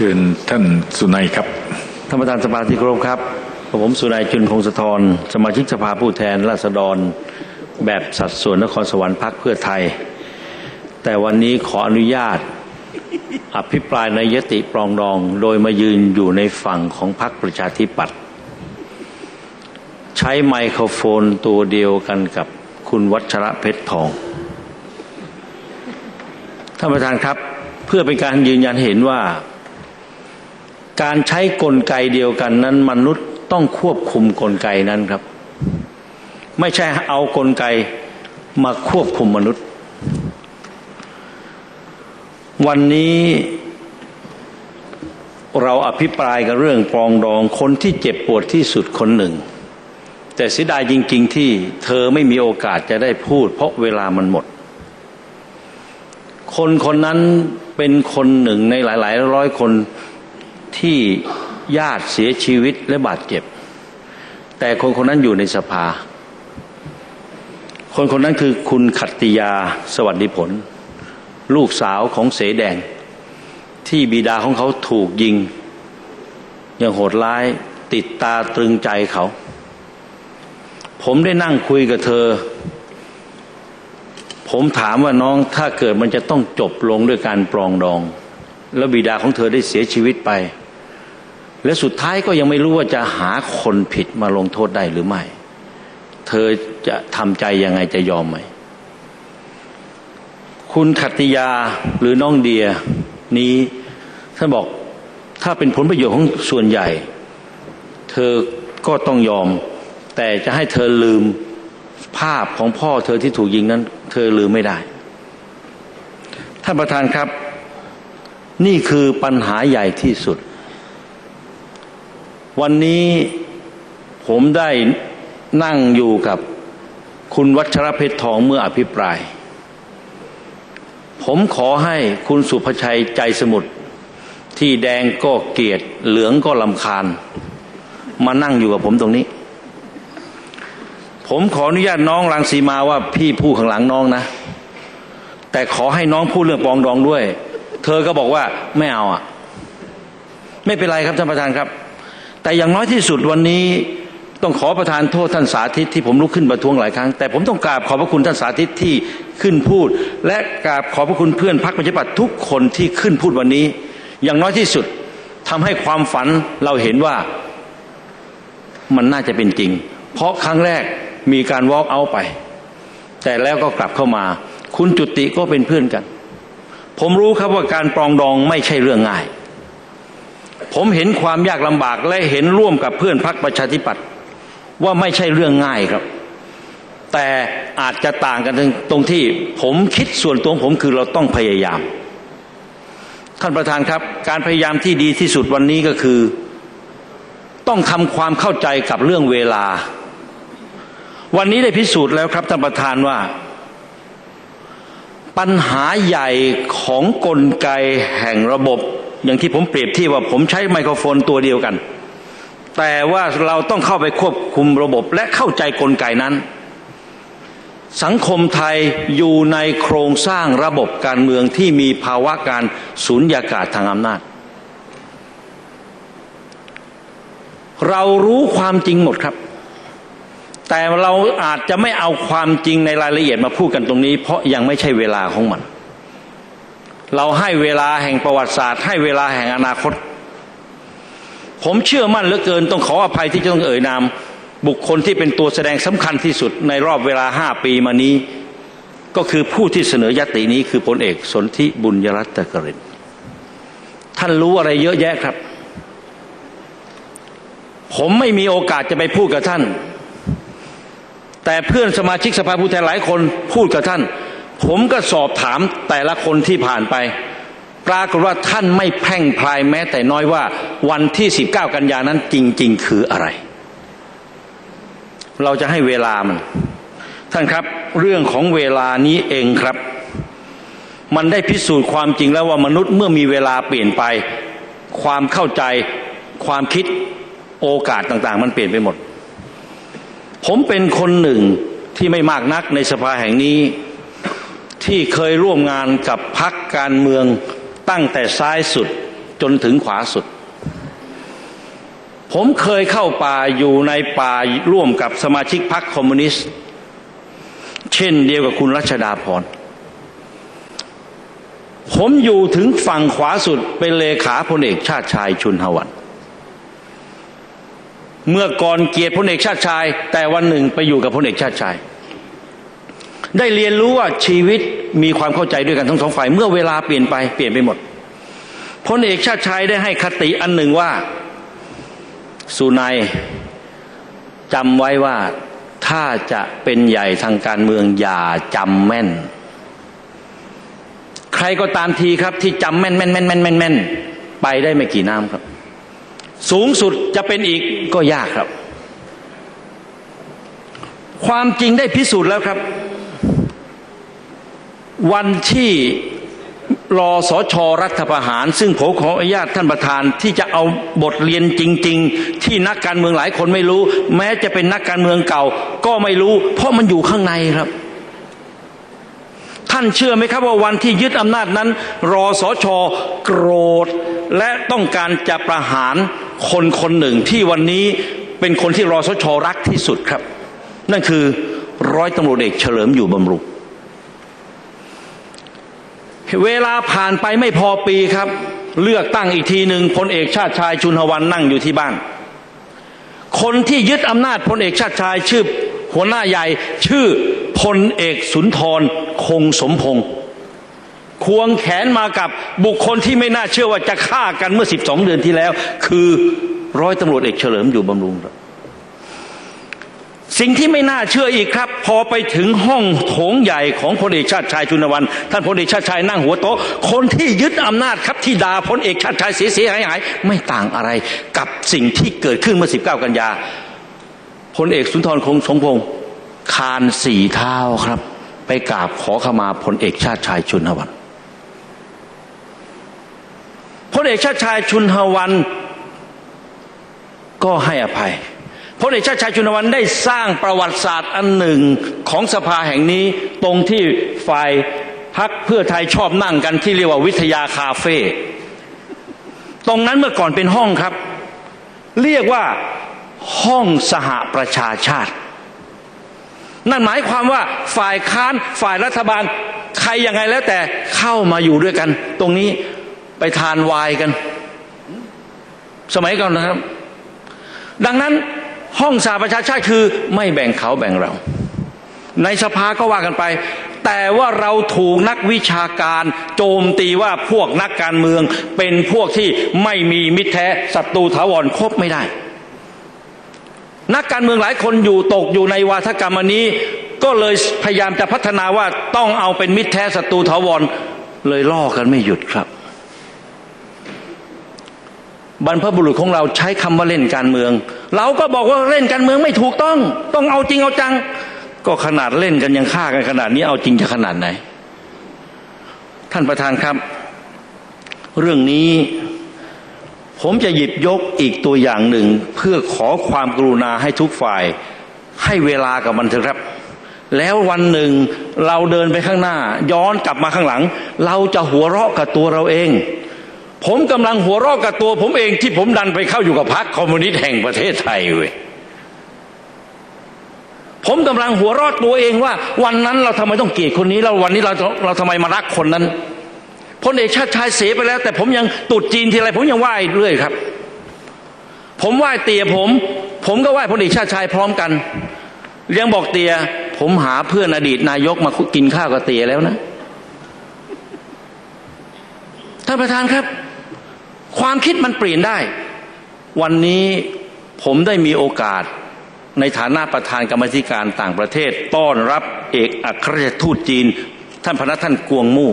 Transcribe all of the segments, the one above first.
ชิญท่านสุนัยครับท่านประธานสภาที่เคารพครับผมสุนัยจุนพงศธรสมาชิกสภาผู้แทนราษฎร แบบสัดส่วนนครสวรรค์พักเพื่อไทย แต่วันนี้ขออนุญาต อภิปรายในยติปรองดอง โดยมายืนอยู่ในฝั่งของพรรคประชาธิปัตย์ใช้ไมโครโฟนตัวเดียวกันกับคุณวัชระเพชรทองท่านประธานครับ เพื่อเป็นการยืนยันเห็นว่า การใช้กลไกเดียวกันนั้น มนุษย์ต้องควบคุมกลไกนั้นครับ ไม่ใช่เอากลไกมาควบคุมมนุษย์ วันนี้เราอภิปรายกันเรื่องปรองดองคนที่เจ็บปวดที่สุดคนหนึ่ง แต่เสียดายจริง ๆ ที่เธอไม่มีโอกาสจะได้พูด เพราะเวลามันหมด คนคนนั้นเป็นคนหนึ่งในหลาย ๆ ร้อยคน ที่ญาติเสียชีวิตและบาดเจ็บ แต่คนคนนั้นอยู่ในสภา คนคนนั้นคือคุณขัตติยาสวัสดิผล ลูกสาวของเสแดง ที่บิดาของเขาถูกยิง อย่างโหดร้ายติดตาตรึงใจเขา ผมได้นั่งคุยกับเธอ ผมถามว่าน้องถ้าเกิดมันจะต้องจบลงด้วยการปรองดอง แล้วบิดาของเธอได้เสียชีวิตไป และสุดท้ายก็ยังไม่รู้ว่าจะหาคนผิดมาลงโทษได้หรือไม่ เธอจะทำใจยังไงจะยอมไหม คุณขัตติยาหรือน้องเดียนี้ท่านบอกถ้าเป็นผลประโยชน์ของส่วนใหญ่ เธอก็ต้องยอม แต่จะให้เธอลืมภาพของพ่อเธอที่ถูกยิงนั้น เธอลืมไม่ได้ ท่านประธานครับ นี่คือปัญหาใหญ่ที่สุด วันนี้ผมได้นั่งอยู่กับคุณวัชรเพชรทองเมื่ออภิปราย ผมขอให้คุณสุภชัยใจสมุทรที่แดงก็เกลียด เหลืองก็ลำคาญ มานั่งอยู่กับผมตรงนี้ ผมขออนุญาตน้องรังสีมาว่าพี่พูดข้างหลังน้องนะ แต่ขอให้น้องพูดเรื่องปองดองด้วย เธอก็บอกว่าไม่เอาอะ ไม่เป็นไรครับท่านประธานครับ แต่อย่างน้อยที่สุดวันนี้ต้องขอประทานโทษท่านสาธิตที่ผมลุกขึ้นประท้วงหลายครั้ง แต่ผมต้องกราบขอบพระคุณท่านสาธิตที่ขึ้นพูด และกราบขอบพระคุณเพื่อนพรรคประชาธิปัตย์ทุกคนที่ขึ้นพูดวันนี้ อย่างน้อยที่สุดทำให้ความฝันเราเห็นว่ามันน่าจะเป็นจริง เพราะครั้งแรกมีการวอล์กเอาไป แต่แล้วก็กลับเข้ามา คุณจุติก็เป็นเพื่อนกัน ผมรู้ครับว่าการปรองดองไม่ใช่เรื่องง่าย ผมเห็นความยากลำบากและเห็นร่วมกับเพื่อนพรรคประชาธิปัตย์ว่าไม่ใช่เรื่องง่ายครับ แต่อาจจะต่างกันตรงที่ผมคิดส่วนตัวผมคือเราต้องพยายาม ท่านประธานครับ การพยายามที่ดีที่สุดวันนี้ก็คือ ต้องทำความเข้าใจกับเรื่องเวลา วันนี้ได้พิสูจน์แล้วครับท่านประธานว่าปัญหาใหญ่ของกลไกแห่งระบบ อย่างที่ผมเปรียบที่ว่าผมใช้ไมโครโฟนตัวเดียวกัน แต่ว่าเราต้องเข้าไปควบคุมระบบและเข้าใจกลไกนั้น สังคมไทยอยู่ในโครงสร้างระบบการเมืองที่มีภาวะการสูญญากาศทางอำนาจ เรารู้ความจริงหมดครับ แต่เราอาจจะไม่เอาความจริงในรายละเอียดมาพูดกันตรงนี้ เพราะยังไม่ใช่เวลาของมัน เราให้เวลาแห่งประวัติศาสตร์ ให้เวลาแห่งอนาคต ผมเชื่อมั่นเหลือเกินต้องขออภัยที่จะต้องเอ่ยนาม บุคคลที่เป็นตัวแสดงสำคัญที่สุดในรอบเวลาห้าปีมานี้ ก็คือผู้ที่เสนอยตินี้คือพลเอกสนธิบุญยรัตน์กรินท่านรู้อะไรเยอะแยะครับ ผมไม่มีโอกาสจะไปพูดกับท่าน แต่เพื่อนสมาชิกสภาผู้แทนหลายคนพูดกับท่าน ผมก็สอบถามแต่ละคนที่ผ่านไป ปรากฏว่าท่านไม่แพร่งพรายแม้แต่น้อยว่าวันที่ 19 กันยานั้นจริง ๆ คืออะไร เราจะให้เวลามัน ท่านครับ เรื่องของเวลานี้เองครับ มันได้พิสูจน์ความจริงแล้วว่ามนุษย์เมื่อมีเวลาเปลี่ยนไป ความเข้าใจความคิดโอกาสต่าง ๆ มันเปลี่ยนไปหมด ผมเป็นคนหนึ่งที่ไม่มากนักในสภาแห่งนี้ ที่เคยร่วมงานกับพักการเมืองตั้งแต่ซ้ายสุดจนถึงขวาสุด ผมเคยเข้าป่าอยู่ในป่าร่วมกับสมาชิกพรรคคอมมิวนิสต์ เช่นเดียวกับคุณรัชดาพรผมอยู่ถึงฝั่งขวาสุดเป็นเลขาพลเอกชาติชายชุนหวัน เมื่อก่อนเกียรติพลเอกชาติชาย แต่วันหนึ่งไปอยู่กับพลเอกชาติชาย ได้เรียนรู้ว่าชีวิตมีความเข้าใจด้วยกันทั้งสองฝ่าย เมื่อเวลาเปลี่ยนไปเปลี่ยนไปหมดพลเอกชาติชายได้ให้คติอันหนึ่งว่า สุนัยจำไว้ว่าถ้าจะเป็นใหญ่ทางการเมืองอย่าจำแม่น ใครก็ตามทีครับ ที่จำแม่นแม่นแม่นแม่นแม่นแม่นไปได้ไม่กี่น้ำครับ สูงสุดจะเป็นอีกก็ยากครับ ความจริงได้พิสูจน์แล้วครับ วันที่รอสอชอรัฐประหาร ซึ่งผมขออนุญาตท่านประธานที่จะเอาบทเรียนจริง ๆ ที่นักการเมืองหลายคนไม่รู้ แม้จะเป็นนักการเมืองเก่า ก็ไม่รู้ เพราะมันอยู่ข้างในครับ ท่านเชื่อไหมครับว่าวันที่ยึดอำนาจนั้น รอสอชอโกรธ และต้องการจะประหารคนคนหนึ่งที่วันนี้เป็นคนที่รอสอชอรักที่สุดครับ นั่นคือร้อยตำรวจเอกเฉลิมอยู่บำรุง เวลาผ่านไปไม่พอปีครับ เลือกตั้งอีกทีหนึ่งพลเอกชาติชายชุนหวันนั่งอยู่ที่บ้าน คนที่ยึดอำนาจพลเอกชาติชายชื่อหัวหน้าใหญ่ ชื่อพลเอกสุนทรคงสมพงศ์ควงแขนมากับบุคคลที่ไม่น่าเชื่อว่าจะฆ่ากันเมื่อ 12 เดือนที่แล้ว คือร้อยตำรวจเอกเฉลิมอยู่บำรุงครับ สิ่งที่ไม่น่าเชื่ออีกครับ พอไปถึงห้องโถงใหญ่ของพลเอกชาติชายชุนวันท่านพลเอกชาติชายนั่งหัวโต๊ะ คนที่ยึดอำนาจครับที่ด่าพลเอกชาติชายเสียหายหายไม่ต่างอะไร กับสิ่งที่เกิดขึ้นเมื่อ 19 กันยาพลเอกสุนทรคงสมพงศ์คานสี่เท้าครับ ไปกราบขอขมาพลเอกชาติชายชุนวันพลเอกชาติชายชุนวันก็ให้อภัย พลเอกชาติชายชุนวันได้สร้างประวัติศาสตร์อันหนึ่งของสภาแห่งนี้ตรงที่ฝ่ายพักเพื่อไทยชอบนั่งกันที่เรียกว่าวิทยาคาเฟ่ตรงนั้นเมื่อก่อนเป็นห้องครับ เรียกว่าห้องสหประชาชาติ นั่นหมายความว่าฝ่ายค้านฝ่ายรัฐบาลใครยังไงแล้วแต่เข้ามาอยู่ด้วยกัน ตรงนี้ไปทานวน์กัน สมัยก่อนนะครับ ดังนั้น ห้องสาประชาชาติคือไม่แบ่งเขาแบ่งเรา ในสภาก็ว่ากันไป แต่ว่าเราถูกนักวิชาการโจมตีว่าพวกนักการเมืองเป็นพวกที่ไม่มีมิตรแท้ศัตรูถาวรคบไม่ได้ นักการเมืองหลายคนอยู่ตกอยู่ในวาทกรรมนี้ ก็เลยพยายามจะพัฒนาว่าต้องเอาเป็นมิตรแท้ศัตรูถาวรเลยล่อกันไม่หยุดครับ บรรพบุรุษของเราใช้คำว่าเล่นการเมือง เราก็บอกว่าเล่นการเมืองไม่ถูกต้อง ต้องเอาจริงเอาจัง ก็ขนาดเล่นกันยังฆ่ากันขนาดนี้เอาจริงจะขนาดไหน ท่านประธานครับ เรื่องนี้ผมจะหยิบยกอีกตัวอย่างหนึ่ง เพื่อขอความกรุณาให้ทุกฝ่าย ให้เวลากับมันเถอะครับ แล้ววันหนึ่งเราเดินไปข้างหน้า ย้อนกลับมาข้างหลัง เราจะหัวเราะกับตัวเราเอง ผมกำลังหัวเราะกับตัวผมเองที่ผมดันไปเข้าอยู่กับพรรคคอมมิวนิสต์แห่งประเทศไทยเว้ยผมกำลังหัวเราะตัวเองว่า วันนั้นเราทำไมต้องเกลียดคนนี้แล้ววันนี้เราเราทำไมมารักคนนั้นพลเอกชาติชายเสียไปแล้ว แต่ผมยังตุดจีนทีไรผมยังไหว้เรื่อยครับ ผมไหว้เตียผม ผมก็ไหว้พลเอกชาติชายพร้อมกันเลี้ยงบอกเตีย ผมหาเพื่อนอดีตนายกมากินข้าวกับเตียแล้วนะท่านประธานครับ ความคิดมันเปลี่ยนได้ วันนี้ผมได้มีโอกาสในฐานะประธานกรรมธิการต่างประเทศ ต้อนรับเอกอัครราชทูตจีน ท่านพระท่านกวงมู่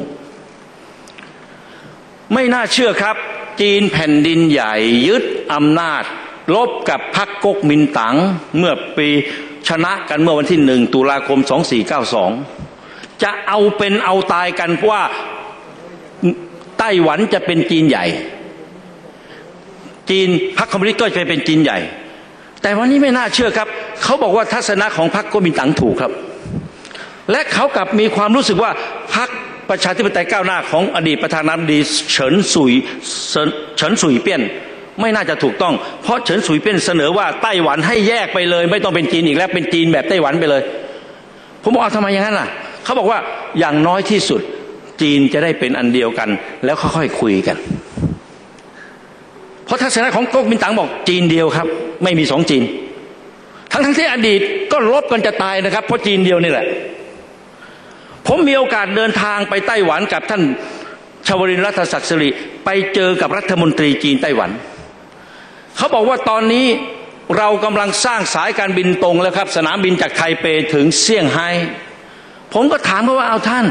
ไม่น่าเชื่อครับ จีนแผ่นดินใหญ่ยึดอำนาจ ลบกับพรรคก๊กมินตั๋งเมื่อปีชนะกันเมื่อวันที่หนึ่งตุลาคม 2492 จะเอาเป็นเอาตายกันว่าไต้หวันจะเป็นจีนใหญ่ จีนพรรคคอมมิวนิสต์ก็จะเป็นจีนใหญ่ แต่วันนี้ไม่น่าเชื่อครับ เขาบอกว่าทัศนะของพรรคก๊กมินตั๋งถูกครับ และเขากลับมีความรู้สึกว่าพรรคประชาธิปไตยก้าวหน้าของอดีตประธานาธิบดีเฉินสุยเฉินเฉินสุยเปี้ยนไม่น่าจะถูกต้อง เพราะเฉินสุยเปี้ยนเสนอว่าไต้หวันให้แยกไปเลย ไม่ต้องเป็นจีนอีกแล้วเป็นจีนแบบไต้หวันไปเลย ผมบอกเอาทำไมอย่างนั้นล่ะ เขาบอกว่าอย่างน้อยที่สุดจีนจะได้เป็นอันเดียวกัน แล้วค่อยๆคุยกัน เพราะทัศนะของก๊กมินตั๋งบอกจีนเดียวครับ ไม่มีสองจีน ทั้งทั้งที่อดีตก็ลบกันจะตายนะครับ เพราะจีนเดียวนี่แหละ ผมมีโอกาสเดินทางไปไต้หวันกับท่านชวรินร์รัฐศักดิ์สิริไปเจอกับรัฐมนตรีจีนไต้หวัน เขาบอกว่าตอนนี้เรากำลังสร้างสายการบินตรงแล้วครับ สนามบินจากไทเปถึงเซี่ยงไฮ้ผมก็ถามเขาว่าเอาท่าน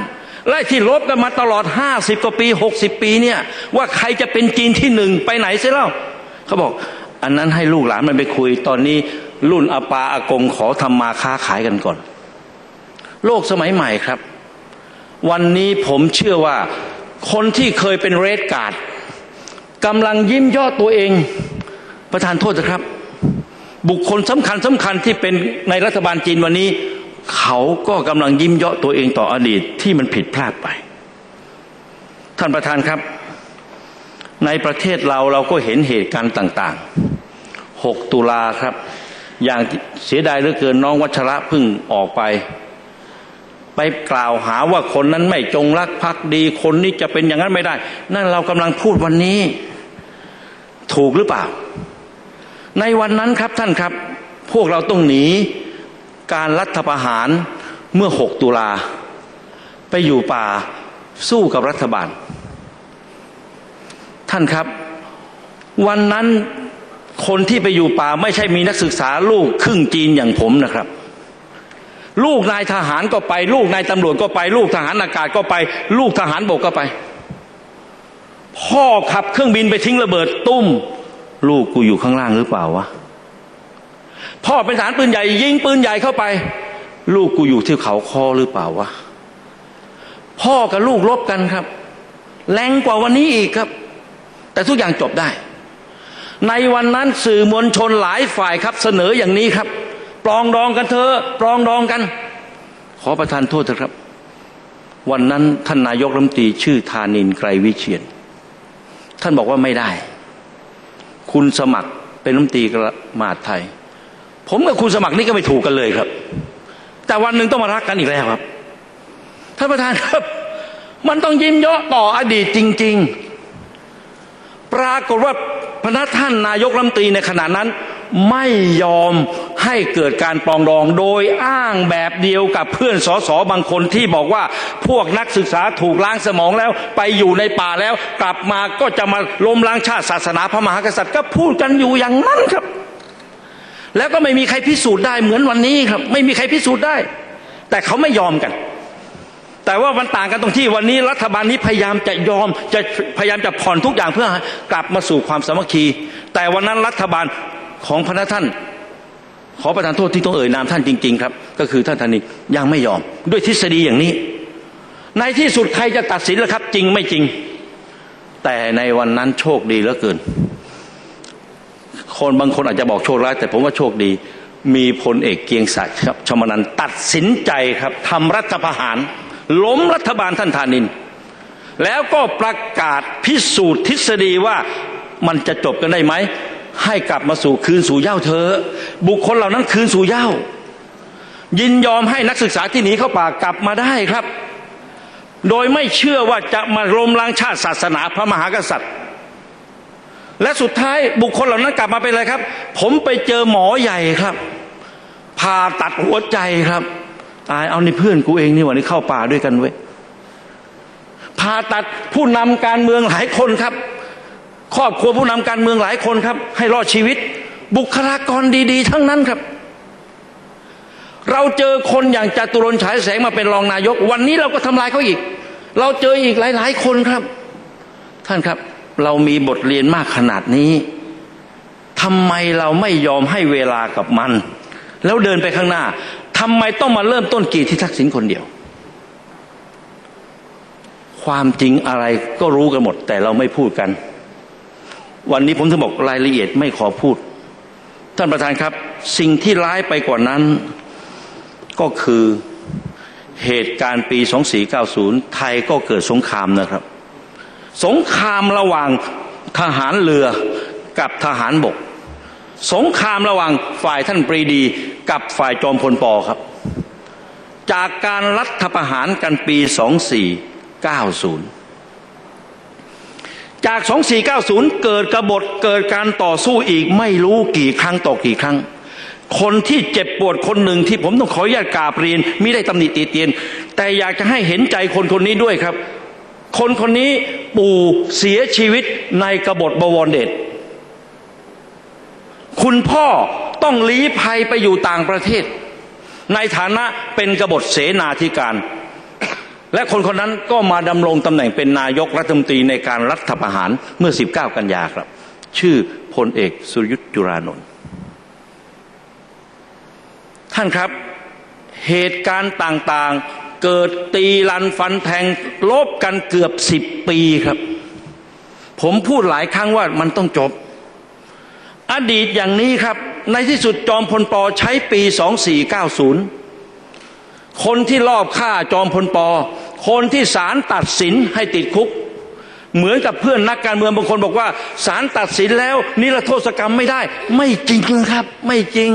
ไล่ที่ลบกันมาตลอด50กว่าปี60ปีเนี่ย ว่าใครจะเป็นจีนที่หนึ่งไปไหนเสียแล้วเขาบอก อันนั้นให้ลูกหลานมันไปคุย ตอนนี้รุ่นอาปาอากงขอทำมาค้าขายกันก่อน โลกสมัยใหม่ครับ วันนี้ผมเชื่อว่าคนที่เคยเป็นเรดการ์ดกำลังยิ้มย่อตัวเอง ประธานโทษนะครับ บุคคลสำคัญสำคัญที่เป็นในรัฐบาลจีนวันนี้ เขาก็กำลังยิ้มเยาะตัวเองต่ออดีตที่มันผิดพลาดไป ท่านประธานครับ ในประเทศเราเราก็เห็นเหตุการณ์ต่าง ๆ 6 ตุลาครับ อย่างเสียดายเหลือเกินน้องวัชระพิ่งออกไป ไปกล่าวหาว่าคนนั้นไม่จงรักภักดี คนนี้จะเป็นอย่างนั้นไม่ได้ นั่นเรากำลังพูดวันนี้ ถูกหรือเปล่า ในวันนั้นครับท่านครับ พวกเราต้องหนี การรัฐประหารเมื่อ 6 ตุลา ไปอยู่ป่าสู้กับรัฐบาล ท่านครับ วันนั้นคนที่ไปอยู่ป่าไม่ใช่มีนักศึกษาลูกครึ่งจีนอย่างผมนะครับ ลูกนายทหารก็ไป ลูกนายตำรวจก็ไป ลูกทหารอากาศก็ไป ลูกทหารบกก็ไป พ่อขับเครื่องบินไปทิ้งระเบิดตุ้ม ลูกกูอยู่ข้างล่างหรือเปล่าวะ พ่อเป็นทหารปืนใหญ่ ยิงปืนใหญ่เข้าไป ลูกกูอยู่ที่เขาคอหรือเปล่าวะพ่อกับลูกลบกันครับ แรงกว่าวันนี้อีกครับ แต่ทุกอย่างจบได้ ในวันนั้นสื่อมวลชนหลายฝ่ายครับ เสนออย่างนี้ครับ ปลองดองกันเถอะปลองดองกัน ขอประทานโทษเถอะครับ วันนั้นท่านนายกรัฐมนตรีชื่อธานินไกรวิเชียน ท่านบอกว่าไม่ได้ คุณสมัครเป็นรัฐมนตรีกระมาดไทย ผมกับคุณสมัครนี่ก็ไม่ถูกกันเลยครับ แต่วันหนึ่งต้องมารักกันอีกแล้วครับท่านประธานครับ มันต้องยิ้มเยาะต่ออดีตจริง ๆ ปรากฏว่าพนักท่านนายกรัฐมนตรีในขณะนั้น ไม่ยอมให้เกิดการปรองดองโดยอ้างแบบเดียวกับเพื่อนสสบางคนที่บอกว่าพวกนักศึกษาถูกล้างสมองแล้ว ไปอยู่ในป่าแล้ว กลับมาก็จะมาล้มล้างชาติศาสนาพระมหากษัตริย์ก็พูดกันอยู่อย่างนั้นครับ แล้วก็ไม่มีใครพิสูจน์ได้เหมือนวันนี้ครับ ไม่มีใครพิสูจน์ได้ แต่เขาไม่ยอมกัน แต่ว่ามันต่างกันตรงที่วันนี้รัฐบาลนี้พยายามจะยอมจะพยายามจะผ่อนทุกอย่างเพื่อกลับมาสู่ความสามัคคี แต่วันนั้นรัฐบาลของพระท่าน ขอประทานโทษที่ต้องเอ่ยนามท่านจริง ๆ ครับ ก็คือท่านธนินยังไม่ยอม ด้วยทฤษฎีอย่างนี้ ในที่สุดใครจะตัดสินล่ะครับ จริงไม่จริง แต่ในวันนั้นโชคดีเหลือเกิน คนบางคนอาจจะบอกโชคร้าย แต่ผมว่าโชคดี มีพลเอกเกียงศักดิ์ครับชมนันตัดสินใจครับทำรัฐประหาร ล้มรัฐบาลท่านธานิน แล้วก็ประกาศพิสูจน์ทฤษฎีว่ามันจะจบกันได้ไหม ให้กลับมาสู่คืนสู่เย้าเธอ บุคคลเหล่านั้นคืนสู่เย้า ยินยอมให้นักศึกษาที่หนีเข้าป่ากลับมาได้ครับ โดยไม่เชื่อว่าจะมาลมล้างชาติศาสนาพระมหากษัตริย์ และสุดท้ายบุคคลเหล่านั้นกลับมาเป็นอะไรครับ ผมไปเจอหมอใหญ่ครับผ่าตัดหัวใจครับ ตายเอาในเพื่อนกูเองนี่ว่านี่เข้าป่าด้วยกันเว้ยผ่าตัดผู้นำการเมืองหลายคนครับ ครอบครัวผู้นำการเมืองหลายคนครับ ให้รอดชีวิต บุคลากรดี ๆ ทั้งนั้นครับ เราเจอคนอย่างจตุรนฉายแสงมาเป็นรองนายก วันนี้เราก็ทำลายเขาอีก เราเจออีกหลาย ๆ คนครับ ท่านครับ เรามีบทเรียนมากขนาดนี้ทำไมเราไม่ยอมให้เวลากับมัน แล้วเดินไปข้างหน้าทำไมต้องมาเริ่มต้นกีที่ทักษิณคนเดียว ความจริงอะไรก็รู้กันหมด แต่เราไม่พูดกัน วันนี้ผมถึงบอกรายละเอียดไม่ขอพูด ท่านประธานครับ สิ่งที่ร้ายไปกว่านั้น ก็คือเหตุการณ์ปี 2490 ไทยก็เกิดสงครามนะครับ สงครามระหว่างทหารเรือกับทหารบก สงครามระหว่างฝ่ายท่านปรีดีกับฝ่ายจอมพลปอครับ จากการรัฐประหารกันปี 2490 จาก 2490 เกิดกบฏเกิดการต่อสู้อีกไม่รู้กี่ครั้งต่อกี่ครั้ง คนที่เจ็บปวดคนหนึ่งที่ผมต้องขออนุญาตกาบเรียนมิได้ตำหนิตีเตียน แต่อยากจะให้เห็นใจคนคนนี้ด้วยครับ คนคนนี้ ปู่เสียชีวิตในกบฏบวรเดชคุณพ่อต้องลี้ภัยไปอยู่ต่างประเทศ ในฐานะเป็นกบฏเสนาธิการ และคนคนนั้นก็มาดำรงตำแหน่งเป็นนายกรัฐมนตรีในการรัฐประหารเมื่อ 19 กันยาครับ ชื่อพลเอกสุรยุทธ์จุรานนท์ท่านครับเหตุการณ์ต่างๆ เกิดตีลันฟันแทงลบกันเกือบสิบปีครับ ผมพูดหลายครั้งว่ามันต้องจบ อดีตอย่างนี้ครับ ในที่สุดจอมพลปอใช้ปี 2490 คนที่ลอบฆ่าจอมพลปอ คนที่ศาลตัดสินให้ติดคุก เหมือนกับเพื่อนนักการเมืองบางคนบอกว่าศาลตัดสินแล้วนิรโทษกรรมไม่ได้ ไม่จริงครับ ไม่จริง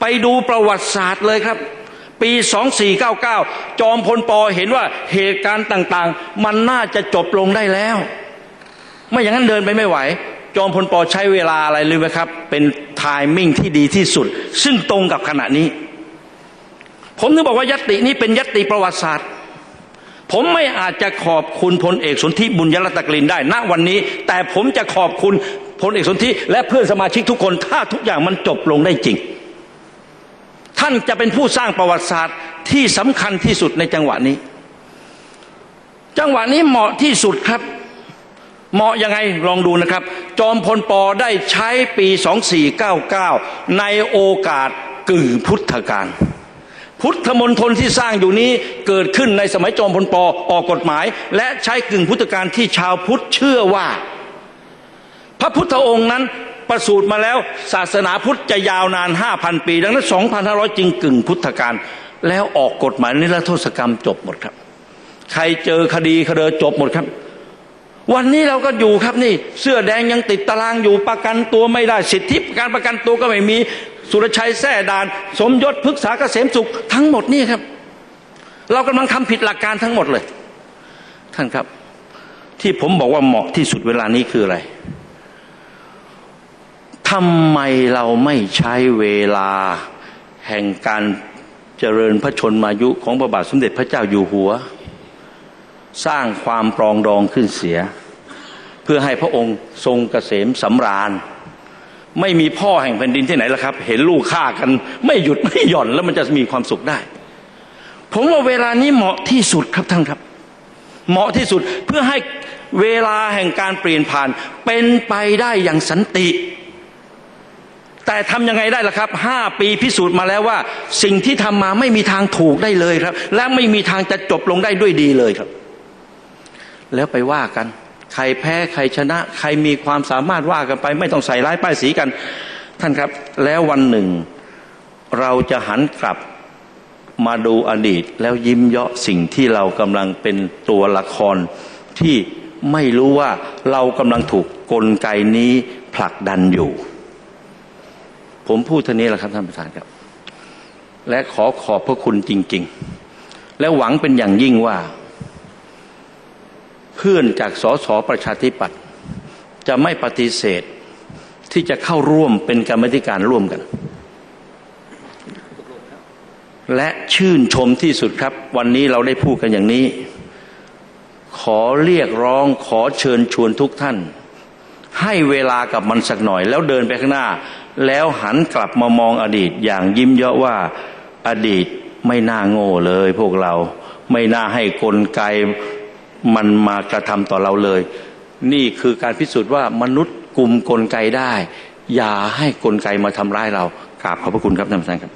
ไปดูประวัติศาสตร์เลยครับ ปี 2499 จอมพลปอเห็นว่าเหตุการณ์ต่างๆ มันน่าจะจบลงได้แล้ว ไม่อย่างนั้นเดินไปไม่ไหว จอมพลปอใช้เวลาอะไรรู้ไหมครับ เป็นไทมิ่งที่ดีที่สุด ซึ่งตรงกับขณะนี้ ผมถึงบอกว่ายตตินี้เป็นยตติประวัติศาสตร์ ผมไม่อาจจะขอบคุณพลเอกสนธิบุญยรัตกลินได้ณวันนี้ แต่ผมจะขอบคุณพลเอกสนธิและเพื่อนสมาชิกทุกคนถ้าทุกอย่างมันจบลงได้จริง ท่านจะเป็นผู้สร้างประวัติศาสตร์ที่สำคัญที่สุดในจังหวะนี้ จังหวะนี้เหมาะที่สุดครับ เหมาะยังไงลองดูนะครับ จอมพลปอได้ใช้ปี 2499 ในโอกาสกึ่งพุทธกาลพุทธมณฑลที่สร้างอยู่นี้เกิดขึ้นในสมัยจอมพลปอออกกฎหมาย และใช้กึ่งพุทธกาลที่ชาวพุทธเชื่อว่า พระพุทธองค์นั้น ประสูติมาแล้ว ศาสนาพุทธจะยาวนาน 5,000 ปี ดังนั้น 2,500 จึงกึ่งพุทธกาลแล้วออกกฎหมายนิรโทษกรรมจบหมดครับ ใครเจอคดีคดีจบหมดครับ วันนี้เราก็อยู่ครับนี่ เสื้อแดงยังติดตารางอยู่ประกันตัวไม่ได้สิทธิการประกันตัวก็ไม่มีสุรชัยแท่ดาน สมยศพฤกษาเกษมสุขทั้งหมดนี่ครับ เรากำลังทำผิดหลักการทั้งหมดเลย ท่านครับ ที่ผมบอกว่าเหมาะที่สุดเวลานี้คืออะไร ทำไมเราไม่ใช้เวลา แห่งการเจริญพระชนมายุของพระบาทสมเด็จพระเจ้าอยู่หัว สร้างความปรองดองขึ้นเสีย เพื่อให้พระองค์ทรงเกษมสำราญ ไม่มีพ่อแห่งแผ่นดินที่ไหนล่ะครับ เห็นลูกฆ่ากัน ไม่หยุดไม่หย่อนแล้วมันจะมีความสุขได้ ผมว่าเวลานี้เหมาะที่สุดครับท่านครับ เหมาะที่สุดเพื่อให้เวลาแห่งการเปลี่ยนผ่านเป็นไปได้อย่างสันติ แต่ทำยังไงได้ล่ะครับห้าปีพิสูจน์มาแล้วว่า สิ่งที่ทำมาไม่มีทางถูกได้เลยครับ และไม่มีทางจะจบลงได้ด้วยดีเลยครับ แล้วไปว่ากัน ใครแพ้ใครชนะ ใครมีความสามารถว่ากันไป ไม่ต้องใส่ร้ายป้ายสีกัน ท่านครับ แล้ววันหนึ่ง เราจะหันกลับมาดูอดีต แล้วยิ้มเยาะสิ่งที่เรากำลังเป็นตัวละครที่ไม่รู้ว่าเรากำลังถูกกลไกนี้ผลักดันอยู่ ผมพูดเท่านี้แหละครับท่านประธานครับ และขอขอบพระคุณจริง ๆ และหวังเป็นอย่างยิ่งว่า เพื่อนจากสสประชาธิปัตย์จะไม่ปฏิเสธที่จะเข้าร่วมเป็นกรรมธิการร่วมกัน และชื่นชมที่สุดครับ วันนี้เราได้พูดกันอย่างนี้ ขอเรียกร้องขอเชิญชวนทุกท่าน ให้เวลากับมันสักหน่อย แล้วเดินไปข้างหน้า แล้วหันกลับมามองอดีตอย่างยิ้มเยาะว่าอดีตไม่น่าโง่เลยพวกเราไม่น่าให้กลไกมันมากระทำต่อเราเลย นี่คือการพิสูจน์ว่ามนุษย์กลุ่มกลไกได้ อย่าให้กลไกมาทำร้ายเรากราบขอบพระคุณครับท่านประธานครับ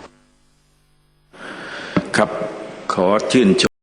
ครับขอชื่นชม